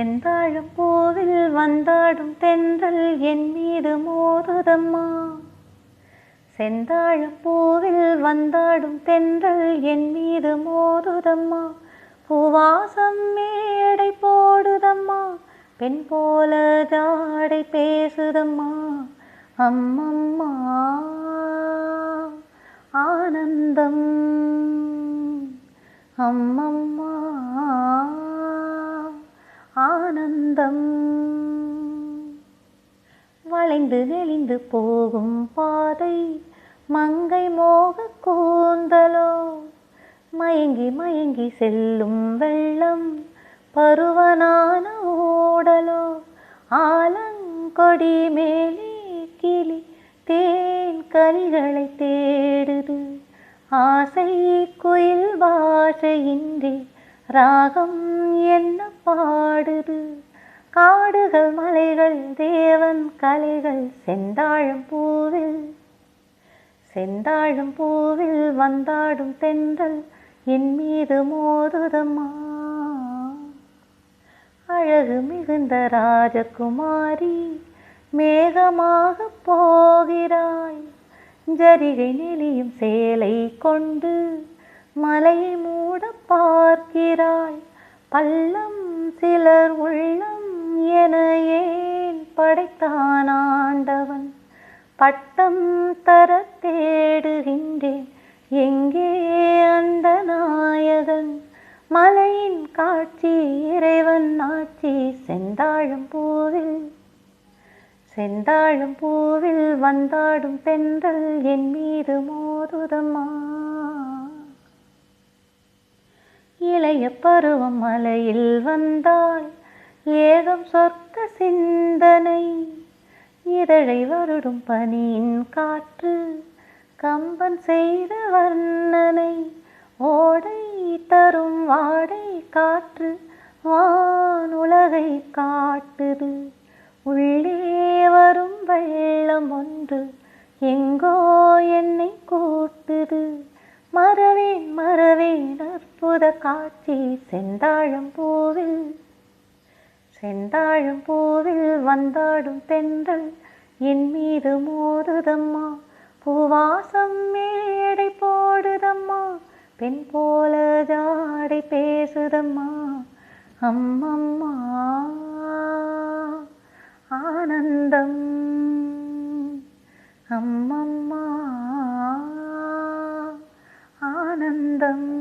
வெந்தாழும் பூவில் வந்தாடும் தென்றல் என் மீது மோதுதம்மா. செந்தாழும் பூவில் வந்தாடும் தென்றல் என் மீது மோதுதம்மா. பூவாசம் மேடை போடுதம்மா பெண் போல ஜாடை பேசுதம்மா. அம்மம்மா ஆனந்தம். அம்மம்மா ஆனந்தம் வளைந்து நெளிந்து போகும் பாதை மங்கை மோக கூந்தலோ. மயங்கி மயங்கி செல்லும் வெள்ளம் பருவனான ஓடலோ. ஆலங்கொடி மேலே கிளி தேன் கனிகளை தேடுது. ஆசை குயில் பாஷையின்றி ராகம் என்ன பாடுது. காடுகள் மலைகள் தேவன் கலைகள் செந்தாழம் பூவில் செந்தாழம் பூவில் வந்தாடும் தென்றல் என் மீது மோதுதம்மா. அழகு மிகுந்த ராஜகுமாரி மேகமாக போகிறாய். ஜரிகை நெளியும் சேலை கொண்டு மலையை மூட பார்க்கிறாய். பள்ளம் சிலர் உள்ள என ஏன் படைத்தான் ஆண்டவன். பட்டம் தர தேடுகின்றேன். எங்கே அந்த நாயகன்? மலையின் காட்சி இறைவன் ஆட்சி. செந்தாழும் பூவில் செந்தாழும் பூவில் வந்தாடும் தென்றல் என் மீது மோதுதம்மா. இளைய பருவம் மலையில் வந்தாள் ஏகம் சொர்க்க சிந்தனை. இதழை வருடும் பனியின் காற்று கம்பன் செய்த வர்ணனை. ஓடை தரும் வாடை காற்று வான் உலகை காட்டுது. உள்ளே வரும் வெள்ளம் ஒன்று எங்கோ என்னை கூட்டுது. மறவேன் மறவேன் அற்புத காட்சி செந்தாழம் பூவில். செந்தாழம் பூவில் வந்தாடும் தென்றல் என் மீது மோதுதம்மா. பூவாசம் மேடை போடுதம்மா. பெண் போல ஜாடை பேசுதம்மா. அம்மம்மா ஆனந்தம். அம்மம்மா ஆனந்தம்.